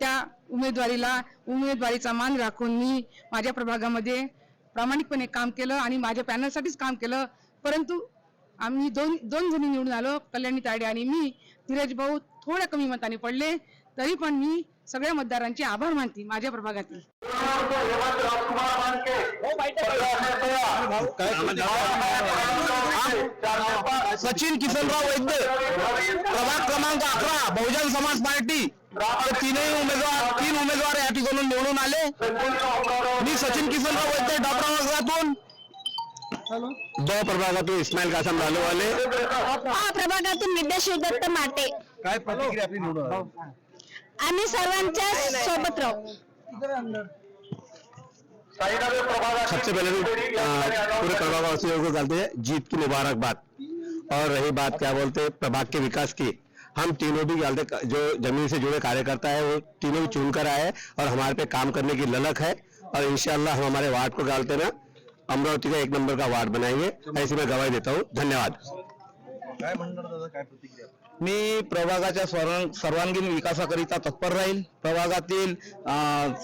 त्या उमेदवारीला उमेदवारीचा मान राखून मी माझ्या प्रभागामध्ये प्रामाणिकपणे काम केलं आणि माझ्या पॅनलसाठीच काम केलं. परंतु आम्ही दोन दोन जणी निवडून आलो कल्याणी तायडे आणि मी. धीरज भाऊ थोड्या कमी मताने पडले तरी पण मी सगळ्या मतदारांचे आभार मानते माझ्या प्रभागातील. सचिन किसनराव वैद्य प्रभाग क्रमांक अकरा बहुजन समाज पार्टी. तीनही उमेदवार तीन उमेदवार या ठिकाणून निवडून आले. मी सचिन किसनराव वैद्य डॉक्टर प्रभागातून द प्रभागातून इस्माईल कासम लालूवाले. हा प्रभागातून विद्याशिव दत्त माटे. काय प्रतिक्रिया आपली निवडून आम्ही सर्वांच्या सोबत राहू. सबसे पहले तो पूरे प्रभागवासियों को डालते हैं जीत की मुबारकबाद और रही बात क्या बोलते हैं प्रभाग के विकास की। हम तीनों भी डालते जो ज़मीन से जुड़े कार्यकर्ता है वो तीनों भी चुन कर आए हैं और हमारे पे काम करने की ललक है। और इंशाल्लाह हम हमारे वार्ड को डालते ना अमरावती का एक नंबर का वार्ड बनाएँगे। ऐसी मैं गवाही देता हूँ। धन्यवाद। मी प्रभागाच्या सर्वां- सर्वांगीण विकासाकरिता तत्पर राहील. प्रभागातील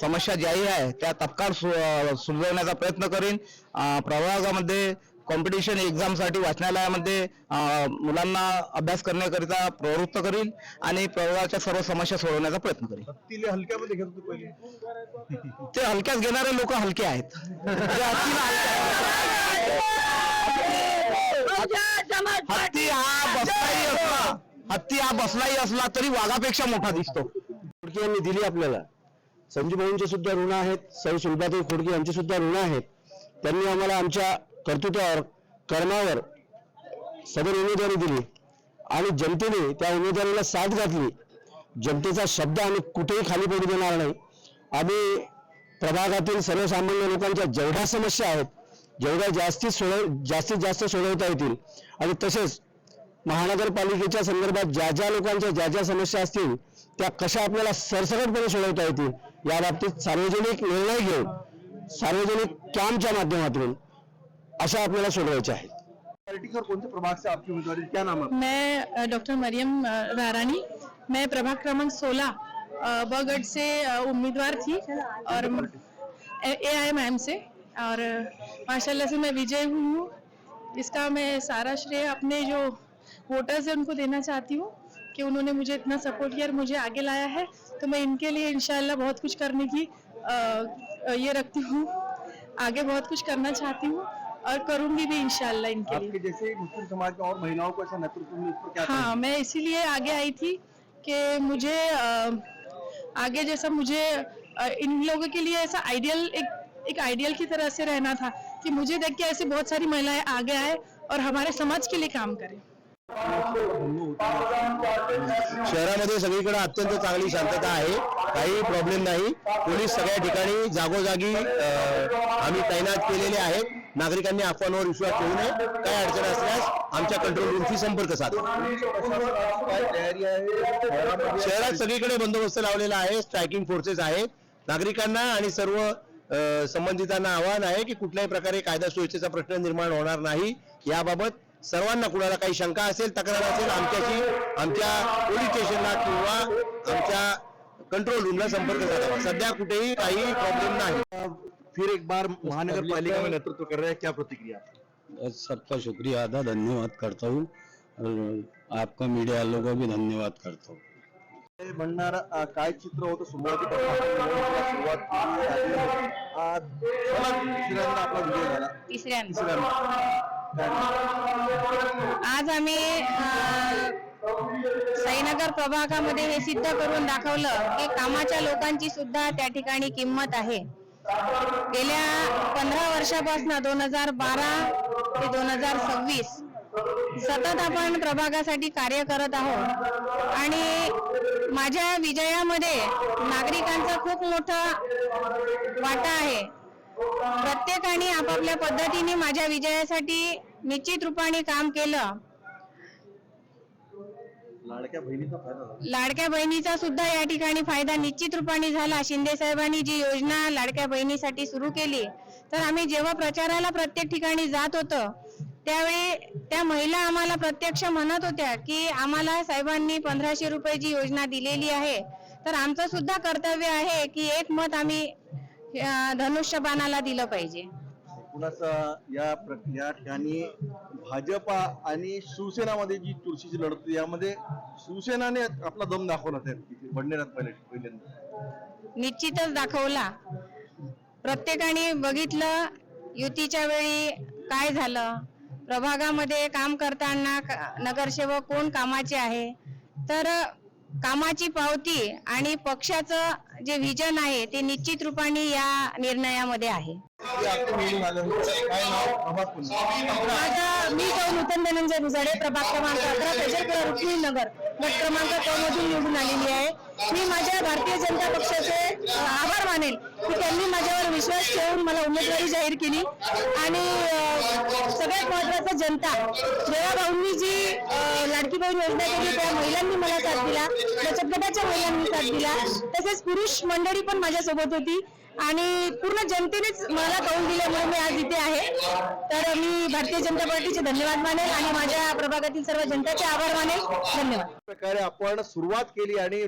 समस्या ज्याही आहे त्या तत्काळ सु- अं, सुलभवण्याचा प्रयत्न करीन. प्रभागामध्ये कॉम्पिटिशन एक्झामसाठी वाचनालयामध्ये मुलांना अभ्यास करण्याकरिता प्रवृत्त करील आणि प्रभागाच्या सर्व समस्या सोडवण्याचा प्रयत्न करीन. हत्तीले हलक्यामध्ये घेत होते पहिले. ते हलक्यात घेणारे लोक हलके आहेत. हत्ती हा हत्ती हा बसलाही असला तरी वाघापेक्षा मोठा दिसतो. खोडके यांनी दिली आपल्याला. संजू भाऊंचे सुद्धा ऋण आहेत सौ सुलभाताई खोडके यांचे सुद्धा ऋण आहेत. त्यांनी आम्हाला आमच्या कर्तृत्वावर कर्मावर सदर उमेदवारी दिली आणि जनतेने त्या उमेदवारीला साथ घातली. जनतेचा शब्द आम्ही कुठेही खाली पडू देणार नाही. आम्ही प्रभागातील सर्वसामान्य लोकांच्या जेवढ्या समस्या आहेत जेवढ्या जास्तीत सोडव जास्तीत जास्त सोडवता येतील आणि तसेच महानगरपालिकेच्या संदर्भात ज्या ज्या लोकांच्या ज्या ज्या समस्या असतील त्या कशा आपल्याला सरसकटपणे सोडवता येतील या बाबतीत सार्वजनिक निर्णय घेऊन सार्वजनिक कॅम्पच्या माध्यमातून अशा आपल्याला सोडवायच्या आहेत. पार्टी और कौन से प्रभाग से आपकी उम्मीदवारी क्या नाम है मैं डॉक्टर मरियम रारानी. मैं प्रभाग क्रमांक 16 अ, बगड़ से उम्मीदवार थी और ए आई एम एम से और माशाल्लाह से मैं विजय हुई हूँ। इसका मैं सारा श्रेय अपने जो वोटर्स है उनको देना चाहती हूँ कि उन्होंने मुझे इतना सपोर्ट किया और मुझे आगे लाया है। तो मैं इनके लिए इंशाल्लाह बहुत कुछ करने की अ, ये रखती हूँ। आगे बहुत कुछ करना चाहती हूँ और करूँगी भी इनशाला इनके लिए। जैसे मुस्लिम समाज के और महिलाओं को ऐसा नेतृत्व में क्या हाँ मैं इसीलिए आगे आई थी कि मुझे अ, आगे जैसा मुझे अ, इन लोगों के लिए ऐसा आइडियल एक एक आइडियल की तरह से रहना था कि मुझे देख के ऐसी बहुत सारी महिलाएँ आगे आए और हमारे समाज के लिए काम करें। शहरामध्ये सगळीकडे अत्यंत चांगली शांतता आहे. काही प्रॉब्लेम नाही. पोलीस सगळ्या ठिकाणी जागोजागी आम्ही तैनात केलेले आहेत. नागरिकांनी अफवांवर विश्वास ठेवू नये. काय अडचण असल्यास आमच्या कंट्रोल रूमशी संपर्क साधा. शहरात सगळीकडे बंदोबस्त लावलेला आहे. स्ट्रायकिंग फोर्सेस आहेत. नागरिकांना आणि सर्व संबंधितांना आवाहन आहे की कुठल्याही प्रकारे कायदा सुव्यवस्थेचा प्रश्न निर्माण होणार नाही. याबाबत सर्वांना कुणाला काही शंका असेल तक्रार असेल आमच्याशी आमच्या पोलीस स्टेशनला किंवा आमच्या कंट्रोल रूमला संपर्क साधावा सध्या कुठेही काही प्रॉब्लेम नाही. फिर एक बार महानगर पालिका में नेतृत्व कर रहे हैं क्या प्रतिक्रिया? सबका शुक्रिया अदा धन्यवाद करता हूँ। आपका मीडिया वालों का भी धन्यवाद करता हूँ। हे म्हणणार काय चित्र होतं? सुरुवात तिसऱ्यांदा आपला विजय झाला. तिसऱ्यांदा? आज आम्ही साईनगर प्रभागामध्ये हे सिद्ध करून दाखवलं की कामाच्या लोकांची सुद्धा त्या ठिकाणी किंमत आहे. गेल्या पंधरा वर्षापासून दोन हजार बारा ते दोन हजार सव्वीस सतत आपण प्रभागासाठी कार्य करत आहोत. आणि माझ्या विजयामध्ये नागरिकांचा खूप मोठा वाटा आहे. प्रत्येकाने आपापल्या पद्धतीने माझ्या विजयासाठी निश्चित रूपाने काम केलं. लाडक्या बहिणीचा फायदा झाला. लाडक्या बहिणीचा सुद्धा या ठिकाणी फायदा निश्चित रूपाने झाला. शिंदे साहेबांनी जी योजना लाडक्या बहिणीसाठी सुरू केली तर आम्ही जेव्हा प्रचाराला प्रत्येक ठिकाणी जात होतो त्यावेळी त्या महिला आम्हाला प्रत्यक्ष म्हणत होत्या की आम्हाला साहेबांनी पंधराशे रुपयाची योजना दिलेली आहे तर आमचं सुद्धा कर्तव्य आहे की एक मत आम्ही अं, धनुष्यबाणाला दिलं पाहिजे. अं, या प्र- या ठिकाणी भाजपा आणि शिवसेनामध्ये जी चुरशीची लढत होती यामध्ये शिवसेनाने आपला दम दाखवला पहिल्यांदा. निश्चितच दाखवला. प्रत्येकाने बघितलं युतीच्या वेळी काय झालं? प्रभागामध्ये काम करताना नगरसेवक कोण कामाचे आहे? तर कामाची पावती आणि पक्षाचं जे विजन आहे ते निश्चित रूपाने या निर्णयामध्ये आहे. काय मी जाऊन नूतन धनंजय भुजाडे प्रभाग क्रमांक अकरा फैजलपुरा रुक्मिणी नगर गट क्रमांक क मधून निवडून आलेली आहे. मी माझ्या भारतीय जनता पक्षाचे आभार मानेल. की त्यांनी माझ्यावर विश्वास ठेवून मला उमेदवारी जाहीर केली. आणि सगळ्यात महत्वाचं जनता जेव्हा भाऊंनी जी लाडकी बहीण योजना केली त्या महिलांनी मला साथ दिला. बचत गटाच्या महिलांनी साथ दिला. तसेच पुरुष मंडळी पण माझ्यासोबत होती. आणि पूर्ण जनतेनेच मला कौल दिल्यामुळे मी आज इथे आहे. तर मी भारतीय जनता पार्टीचे धन्यवाद मानेल आणि माझ्या प्रभागातील सर्व जनतेचे आभार मानेल. धन्यवाद. प्रकारे आपण सुरुवात केली आणि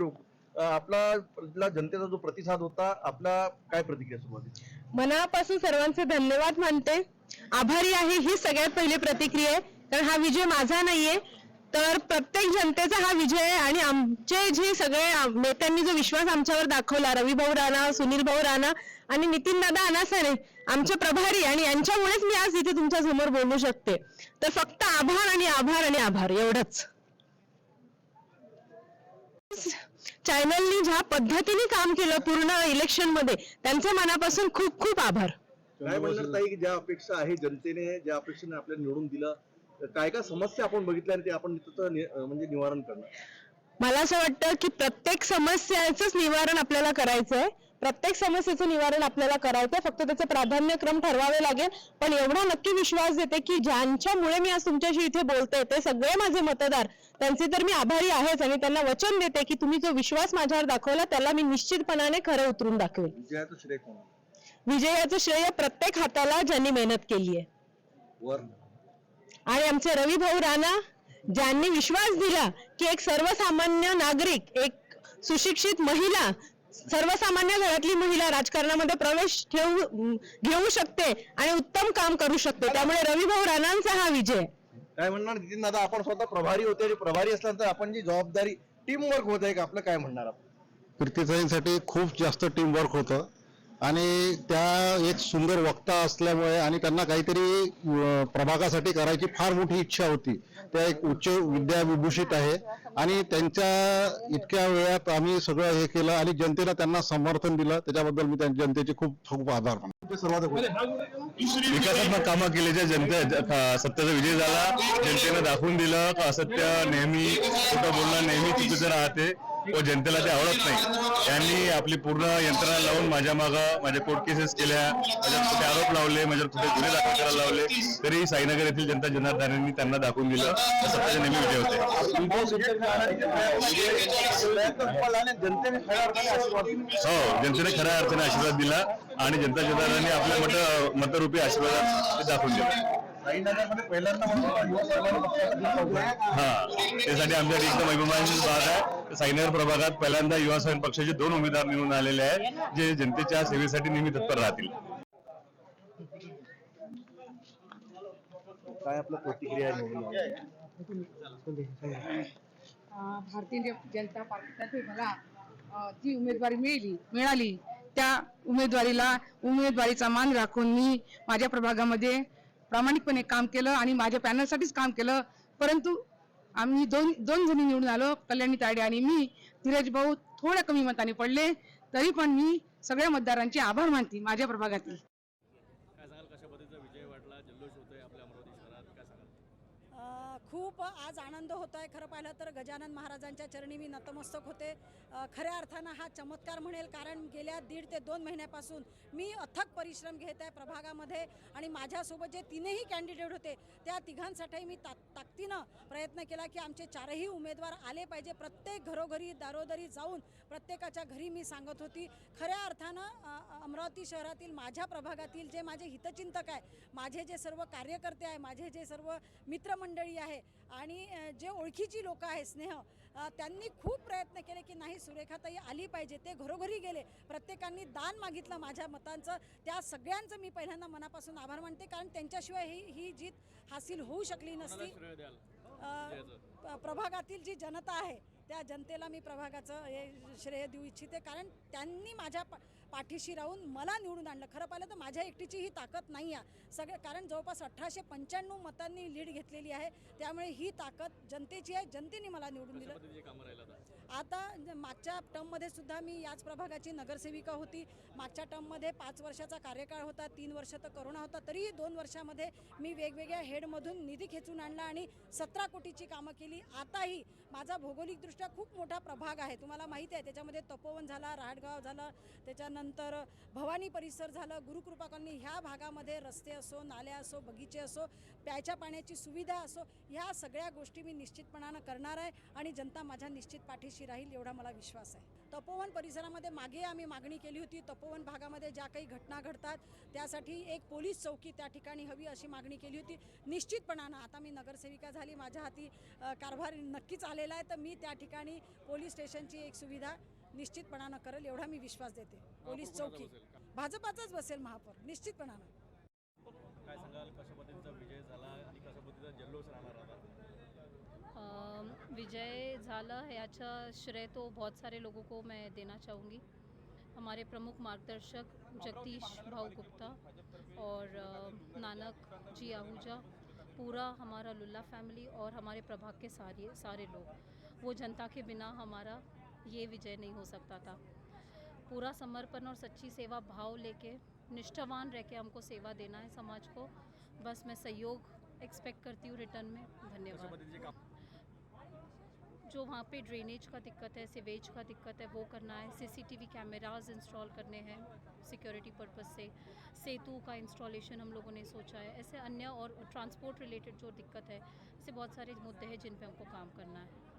आपला जनतेचा जो प्रतिसाद होता आपला काय प्रतिक्रिया सुरुवात मनापासून सर्वांचे धन्यवाद मानते. आभारी आहे ही सगळ्यात पहिली प्रतिक्रिया आहे. कारण हा विजय माझा नाहीये. तर प्रत्येक जनतेचा हा विजय आहे आणि आमचे जे सगळे नेत्यांनी जो विश्वास आमच्यावर दाखवला रवी भाऊ राणा सुनील भाऊ राणा आणि नितीन दादा अनासाने आमचे प्रभारी आणि यांच्यामुळेच मी आज इथे तुमच्यासमोर बोलू शकते. तर फक्त आभार आणि आभार आणि आभार एवढंच. चॅनलनी ज्या पद्धतीने काम केलं पूर्ण इलेक्शनमध्ये त्यांचे मनापासून खूप खूप आभार. काय म्हणणार ताई की ज्या अपेक्षा आहे जनतेने ज्या अपेक्षेने आपल्याला निवडून दिलं काय काय समस्या आपण बघितल्या आणि ते आपण म्हणजे निवारण करणार. मला असं वाटतं की प्रत्येक समस्याच निवारण आपल्याला करायचं आहे प्रत्येक समस्येचं निवारण आपल्याला करायचं फक्त त्याचं प्राधान्यक्रम ठरवावे लागेल. पण एवढा नक्की विश्वास देते की ज्यांच्यामुळे मी आज तुमच्याशी इथे बोलते ते सगळे माझे मतदार त्यांचे तर मी आभारी आहेच आणि त्यांना वचन देते की तुम्ही जो विश्वास माझ्यावर दाखवला त्याला मी निश्चितपणाने खरं उतरून दाखवेल विजयाचं श्रेय प्रत्येक हाताला ज्यांनी मेहनत केली आहे. आणि आमचे रवी भाऊ राणा ज्यांनी विश्वास दिला की एक सर्वसामान्य नागरिक एक सुशिक्षित महिला सर्वसामान्य घरातली महिला राजकारणामध्ये प्रवेश ठेवू घेऊ शकते आणि उत्तम काम करू शकते. त्यामुळे रवी भाऊ राणांचा हा विजय. काय म्हणणार नितीन दादा? आपण स्वतः प्रभारी होते आणि प्रभारी असल्यानंतर आपण जी जबाबदारी टीम वर्क होत आहे का आपलं काय म्हणणार आपण? कीर्तीताईंसाठी खूप जास्त टीम वर्क होतं. आणि त्या एक सुंदर वक्ता असल्यामुळे आणि त्यांना काहीतरी प्रभागासाठी करायची फार मोठी इच्छा होती. त्या एक उच्च विद्याविभूषित आहे. आणि त्यांच्या इतक्या वेळात आम्ही सगळं हे केलं आणि जनतेला त्यांना समर्थन दिलं. त्याच्याबद्दल मी त्या जनतेचे खूप खूप आभार मानतो. विकासात्मक कामं केल्याच्या जनते ज- सत्याचा विजय झाला जनतेनं दाखवून दिलं का असत्य नेहमी खोटं बोलणं नेहमी चुकीचं राहते व जनतेला ते आवडत नाही. त्यांनी आपली पूर्ण यंत्रणा लावून माझ्या मागं माझ्या कोर्ट केसेस केल्या माझ्यावर कुठे आरोप लावले माझ्यावर कुठे गुन्हे दाखल करायला लावले तरी साईनगर येथील जनता जनार्दनांनी त्यांना दाखवून दिलं सत्याचे नेहमी विजय होते. हो जनतेने खऱ्या अर्थाने आशीर्वाद दिला. आणि जनता जनार्दनांनी आपल्या मत मतरूपी आशीर्वाद दाखवून दिला. हा त्यासाठी आमच्याकडे एकदम अभिमानाची बाब आहे. साईनगर प्रभागात पहिल्यांदा युवा स्वाभिमान पक्षाचे दोन उमेदवार निवडून आलेले आहेत जे जनतेच्या सेवेसाठी नेहमी तत्पर राहतील. काय आपलं प्रतिक्रिया आहे निवडून अं, भारतीय जनता पार्टीतर्फे मला जी उमेदवारी मिळाली मिळाली. त्या उमेदवारीला उमेदवारीचा मान राखून मी माझ्या प्रभागामध्ये प्रामाणिकपणे काम केलं आणि माझ्या पॅनलसाठीच काम केलं. परंतु आम्ही दोन दोन जणी निवडून आलो कल्याणी तायडे आणि मी. धीरज भाऊ थोड्या कमी मताने पडले तरी पण मी सगळ्या मतदारांचे आभार मानते माझ्या प्रभागातील काय सांगाल कशा पद्धतीचा विजय वाटला जल्लोष होतोय आपल्या अमरावती शहरात काय सांगाल अ, खूप आज आनंद होत आहे. खरं पाहिलं तर गजानन महाराजांच्या चरणी मी नतमस्तक होते. खऱ्या अर्थानं हा चमत्कार म्हणेल कारण गेल्या दीड ते दोन महिन्यापासून मी अथक परिश्रम घेत आहे प्रभागामध्ये आणि माझ्यासोबत जे तीनही कॅन्डिडेट होते त्या तिघांसाठी मी ता ताकदीनं प्रयत्न केला की आमचे चारही उमेदवार आले पाहिजे. प्रत्येक घरोघरी दारोदरी जाऊन प्रत्येकाच्या घरी मी सांगत होती. खऱ्या अर्थानं अमरावती शहरातील माझ्या प्रभागातील जे माझे हितचिंतक आहे माझे जे सर्व कार्यकर्ते आहे माझे जे सर्व मित्रमंडळी आहे आणि अ, जे ओळखीची लोक आहे स्नेह त्यांनी खूप प्रयत्न केले की नाही सुरेखाताई आली पाहिजे. ते घरोघरी गेले. प्रत्येकांनी दान मागितलं माझ्या मतांचं. त्या सगळ्यांचं मी पहिल्यांदा मनापासून आभार मानते. कारण त्यांच्याशिवाय ही ही जीत हासिल होऊ शकली नसती. प्रभागातील जी जनता आहे त्या जनतेला मी प्रभागाचं हे श्रेय देऊ इच्छिते. कारण त्यांनी माझ्या पा पाठीशी राहून मला निवडून आणलं. खरं पाहिलं तर माझ्या एकटीची ही ताकद नाही आहे सगळे कारण जवळपास अठराशे पंच्याण्णव मतांनी लीड घेतलेली आहे. त्यामुळे ही ताकद जनतेची आहे. जनतेने मला निवडून दिलं. कामं राहिलं आता मागच्या टर्ममध्ये सुद्धा मी याच प्रभागाची नगरसेविका होती. मागच्या टर्ममध्ये पाच वर्षाचा कार्यकाळ होता तीन वर्ष तर करोना होता तरीही दोन वर्षामध्ये मी वेगवेगळ्या हेडमधून निधी खेचून आणला आणि सतरा कोटीची कामं केली. आताही माझा भौगोलिकदृष्ट्या खूप मोठा प्रभाग आहे. तुम्हाला माहिती आहे त्याच्यामध्ये तपोवन झाला राहाडगाव झालं त्याच्यानंतर भवानी परिसर झालं गुरुकृपा कॉलनी. ह्या भागामध्ये रस्ते असो नाल्या असो बगीचे असो प्यायच्या पाण्याची सुविधा असो ह्या सगळ्या गोष्टी मी निश्चितपणानं करणार आहे आणि जनता माझ्या निश्चित पाठीशी राहील एवढा मला विश्वास आहे. तपोवन परिसरामध्ये मागे आम्ही मागणी केली होती. तपोवन भागामध्ये ज्या काही घटना घडतात त्यासाठी एक पोलीस चौकी त्या ठिकाणी हवी अशी मागणी केली होती. निश्चितपणानं आता मी नगरसेविका झाली. माझ्या हाती कारभार नक्कीच आलेला आहे. तर मी त्या ठिकाणी पोलीस स्टेशनची एक सुविधा निश्चितपणानं करेल एवढा मी विश्वास देते. पोलीस चौकी? भाजपाचाच बसेल महापौर निश्चितपणानं. काय सांगाल? कशा पद्धतीचा विजय झाला आणि कशा पद्धतीचा जल्लोष राहणार? विजय झाला है अच्छा श्रेय तो बहुत सारे लोगों को मैं देना चाहूँगी। हमारे प्रमुख मार्गदर्शक जगदीश भाऊ गुप्ता और नानक जी आहूजा, पूरा हमारा लुल्ला फैमिली और हमारे प्रभाग के सारे सारे लोग। वो जनता के बिना हमारा ये विजय नहीं हो सकता था। पूरा समर्पण और सच्ची सेवा भाव लेके निष्ठावान रह के हमको सेवा देना है समाज को। बस मैं सहयोग एक्सपेक्ट करती हूँ रिटर्न में। धन्यवाद। काम जो वहाँ पे ड्रेनेज का दिक्कत है सिवेज का दिक्कत है, वो करना है। सीसीटीवी कैमरास इंस्टॉल करने हैं सिक्योरिटी पर्पस से। सेतु का इंस्टॉलेशन हम लोगों ने सोचा है। ऐसे अन्य और ट्रांसपोर्ट रिलेटेड जो दिक्कत है, ऐसे बहुत सारे मुद्दे हैं जिन पर हमको काम करना है।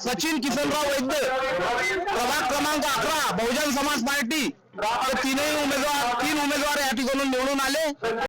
सचिन किसनराव वैद्य प्रभाग क्रमांक अकरा बहुजन समाज पार्टी. हे तीनही उमेदवार तीन उमेदवार या ठिकाणून निवडून आले.